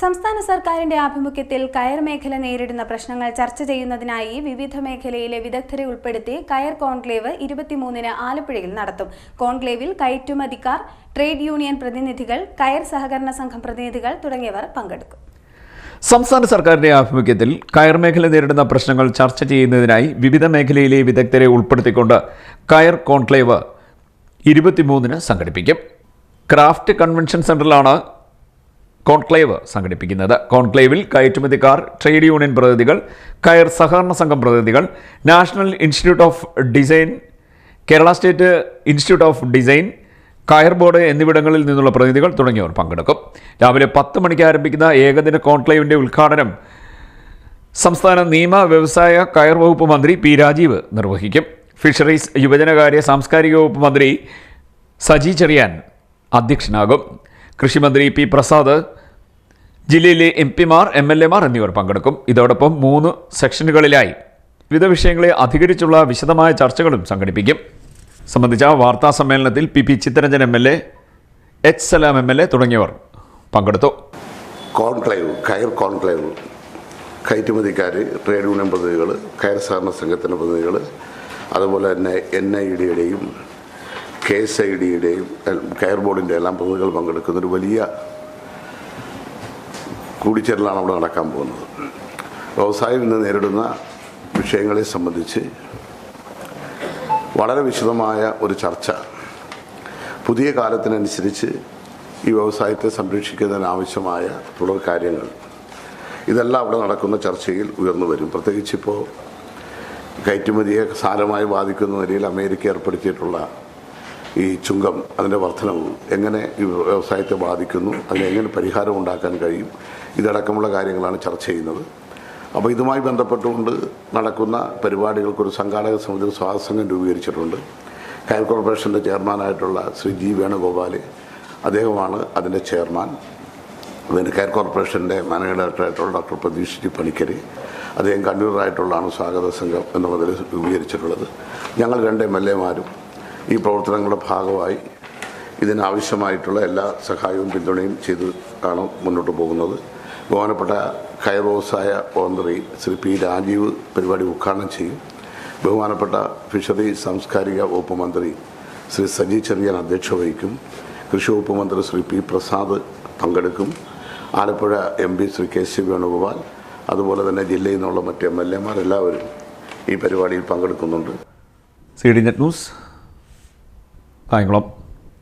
സംസ്ഥാന സർക്കാരിന്റെ ആഭിമുഖ്യത്തിൽ കയർ മേഖല നേരിടുന്ന പ്രശ്നങ്ങൾ ചർച്ച ചെയ്യുന്നതിനായി വിവിധ മേഖലയിലെ വിദഗ്ധരെ ഉൾപ്പെടുത്തി കയർ കോൺക്ലേവ് ഇരുപത്തിമൂന്നിന് ആലപ്പുഴയിൽ നടത്തും. കോൺക്ലേവിൽ കയറ്റുമതിക്കാർ ട്രേഡ് യൂണിയൻ പ്രതിനിധികൾ കയർ സഹകരണ സംഘം പ്രതിനിധികൾ തുടങ്ങിയവർ പങ്കെടുക്കും. സംസ്ഥാന സർക്കാരിന്റെ ആഭിമുഖ്യത്തിൽ കയർ മേഖല നേരിടുന്ന പ്രശ്നങ്ങൾ ചർച്ച ചെയ്യുന്നതിനായി വിവിധ മേഖലയിലെ വിദഗ്ധരെ ഉൾപ്പെടുത്തിക്കൊണ്ട് കയർ കോൺക്ലേവ് ഇരുപത്തിമൂന്നിന് സംഘടിപ്പിക്കും. ക്രാഫ്റ്റ് കൺവെൻഷൻ സെന്ററിലാണ് കോൺക്ലേവ് സംഘടിപ്പിക്കുന്നത്. കോൺക്ലേവിൽ കയറ്റുമതിക്കാർ ട്രേഡ് യൂണിയൻ പ്രതിനിധികൾ കയർ സഹകരണ സംഘം പ്രതിനിധികൾ National Institute of Design Kerala State Institute of Design കയർ ബോർഡ് എന്നിവിടങ്ങളിൽ നിന്നുള്ള പ്രതിനിധികൾ തുടങ്ങിയവർ പങ്കെടുക്കും. രാവിലെ പത്ത് മണിക്ക് ആരംഭിക്കുന്ന ഏകദിന കോൺക്ലേവിന്റെ ഉദ്ഘാടനം സംസ്ഥാന നിയമ വ്യവസായ കയർ വകുപ്പ് മന്ത്രി പി രാജീവ് നിർവഹിക്കും. ഫിഷറീസ് യുവജനകാര്യ സാംസ്കാരിക വകുപ്പ് മന്ത്രി സജി ചെറിയാൻ അധ്യക്ഷനാകും. കൃഷിമന്ത്രി പി പ്രസാദ് ജില്ലയിലെ എം പിമാർ എം എൽ എമാർ എന്നിവർ പങ്കെടുക്കും. ഇതോടൊപ്പം മൂന്ന് സെക്ഷനുകളിലായി വിവിധ വിഷയങ്ങളെ അധികരിച്ചുള്ള വിശദമായ ചർച്ചകളും സംഘടിപ്പിക്കും. സംബന്ധിച്ച വാർത്താ സമ്മേളനത്തിൽ P P Chittaranjan M L A H Salam M L A തുടങ്ങിയവർ പങ്കെടുത്തു. കോൺക്ലേവ് കയർ കോൺക്ലേവ് കയറ്റുമതിക്കാർ ട്രേഡ് യൂണിയൻ പ്രതിനിധികൾ കയർ സഹകരണ സംഘത്തിന്റെ പ്രതിനിധികൾ അതുപോലെ തന്നെ എൻ ഐ ഡിയുടെയും കെ എസ് ഐ ഡിയുടെയും കയർ ബോർഡിന്റെ എല്ലാം പ്രതിനിധികൾ പങ്കെടുക്കുന്ന ഒരു വലിയ കൂടിച്ചേരലാണ് അവിടെ നടക്കാൻ പോകുന്നത്. വ്യവസായം ഇന്ന് നേരിടുന്ന വിഷയങ്ങളെ സംബന്ധിച്ച് വളരെ വിശദമായ ഒരു ചർച്ച. പുതിയ കാലത്തിനനുസരിച്ച് ഈ വ്യവസായത്തെ സംരക്ഷിക്കുന്നതിനാവശ്യമായ തുടർ കാര്യങ്ങൾ. ഇതെല്ലാം അവിടെ നടക്കുന്ന ചർച്ചയിൽ ഉയർന്നു വരും. പ്രത്യേകിച്ച് ഇപ്പോൾ കയറ്റുമതിയെ സാരമായി ബാധിക്കുന്ന നിലയിൽ അമേരിക്ക ഏർപ്പെടുത്തിയിട്ടുള്ള ഈ ചുങ്കം അതിന്റെ വർധനവ് എങ്ങനെ ഈ വ്യവസായത്തെ ബാധിക്കുന്നു അതിന് എങ്ങനെ പരിഹാരം ഉണ്ടാക്കാൻ കഴിയും ഇതടക്കമുള്ള കാര്യങ്ങളാണ് ചർച്ച ചെയ്യുന്നത്. അപ്പോൾ ഇതുമായി ബന്ധപ്പെട്ടുകൊണ്ട് നടക്കുന്ന പരിപാടികൾക്കൊരു സംഘാടക സമിതി ഒരു സ്വാഗത സംഘം രൂപീകരിച്ചിട്ടുണ്ട്. കയർ കോർപ്പറേഷന്റെ ചെയർമാനായിട്ടുള്ള ശ്രീ ജി വേണുഗോപാൽ അദ്ദേഹമാണ് അതിന്റെ ചെയർമാൻ. അതിന് കയർ കോർപ്പറേഷന്റെ മാനേജർ ഡയറക്ടറായിട്ടുള്ള ഡോക്ടർ പ്രതീഷ് ജി പണിക്കർ അദ്ദേഹം കണ്ണൂരായിട്ടുള്ളതാണ് സ്വാഗത സംഘം എന്നുള്ളതിൽ രൂപീകരിച്ചിട്ടുള്ളത്. ഞങ്ങൾ രണ്ട് എം എൽ എമാരും ഈ പ്രവർത്തനങ്ങളുടെ ഭാഗമായി ഇതിനാവശ്യമായിട്ടുള്ള എല്ലാ സഹായവും പിന്തുണയും ചെയ്ത് ആണ് മുന്നോട്ട് പോകുന്നത്. ബഹുമാനപ്പെട്ട കയർ ഓന്തറി ശ്രീ പി രാജീവ് പരിപാടി ഉദ്ഘാടനം ചെയ്യും. ബഹുമാനപ്പെട്ട ഫിഷറി സാംസ്കാരിക വകുപ്പ് മന്ത്രി ശ്രീ സജി ചെറിയാൻ അധ്യക്ഷ വഹിക്കും. കൃഷി വകുപ്പ് മന്ത്രി ശ്രീ പി പ്രസാദ് പങ്കെടുക്കും. Alappuzha M P Shri K C Venugopal അതുപോലെ തന്നെ ജില്ലയിൽ നിന്നുള്ള മറ്റ് എം എൽ എമാർ എല്ലാവരും ഈ പരിപാടിയിൽ പങ്കെടുക്കുന്നുണ്ട്. C D net news ท่านครับ